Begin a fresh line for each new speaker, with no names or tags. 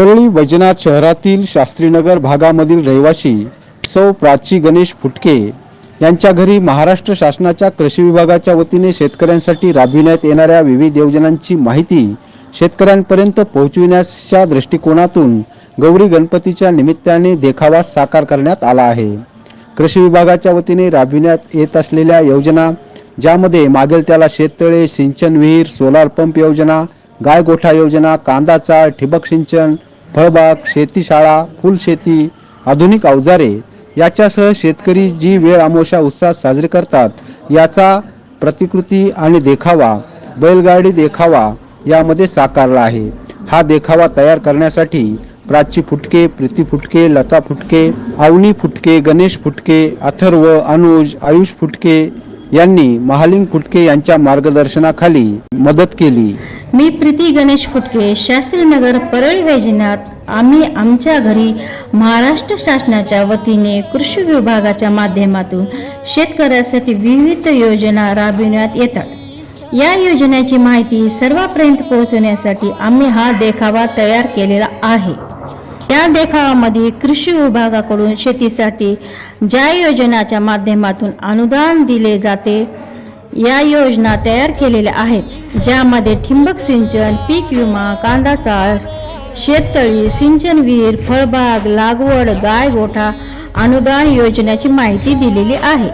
परळी वैजनाथ शहरातील शास्त्रीनगर भागामधील रहिवासी सौ प्राची गणेश फुटके यांच्या घरी महाराष्ट्र शासनाच्या कृषी विभागाच्या वतीने शेतकऱ्यांसाठी राबविण्यात येणाऱ्या विविध योजनांची माहिती शेतकऱ्यांपर्यंत पोहोचविण्याच्या दृष्टिकोनातून गौरी गणपतीच्या निमित्ताने देखावा साकार करण्यात आला आहे. कृषी विभागाच्या वतीने राबविण्यात येत असलेल्या योजना ज्यामध्ये मागेल त्याला शेततळे सिंचन विहीर सोलार पंप योजना गायगोठा योजना कांदा चाळ ठिबक सिंचन फळबाग शेतीशाळा फुलशेती आधुनिक अवजारे याच्यासह शेतकरी जी वेळ अमोशा उत्साहात साजरी करतात याचा प्रतिकृती आणि देखावा बैलगाडी देखावा यामध्ये साकारला आहे. हा देखावा तयार करण्यासाठी प्राची फुटके प्रीती फुटके लता फुटके अवनी फुटके गणेश फुटके अथर्व अनुज आयुष फुटके यांनी महालिंग फुटके यांच्या मार्गदर्शनाखाली मदत केली.
मी प्रीती गणेश फुटके शास्त्रीनगर परळी वैजनाथ. आम्ही आमच्या घरी महाराष्ट्र शासनाच्या वतीने कृषी विभागाच्या माध्यमातून शेतकऱ्यासाठी विविध योजना राबविण्यात येतात. या योजनेची माहिती सर्वांपर्यंत पोहोचवण्यासाठी आम्ही हा देखावा तयार केलेला आहे. या देखावामध्ये कृषी विभागाकडून शेतीसाठी ज्या योजनाच्या माध्यमातून अनुदान दिले जाते या योजना तयार केलेल्या आहेत ज्यामध्ये ठिंबक सिंचन पीक विमा कांदा चाळ शेततळी सिंचन विहीर फळबाग लागवड गाय गोठा अनुदान योजनेची माहिती दिलेली आहे.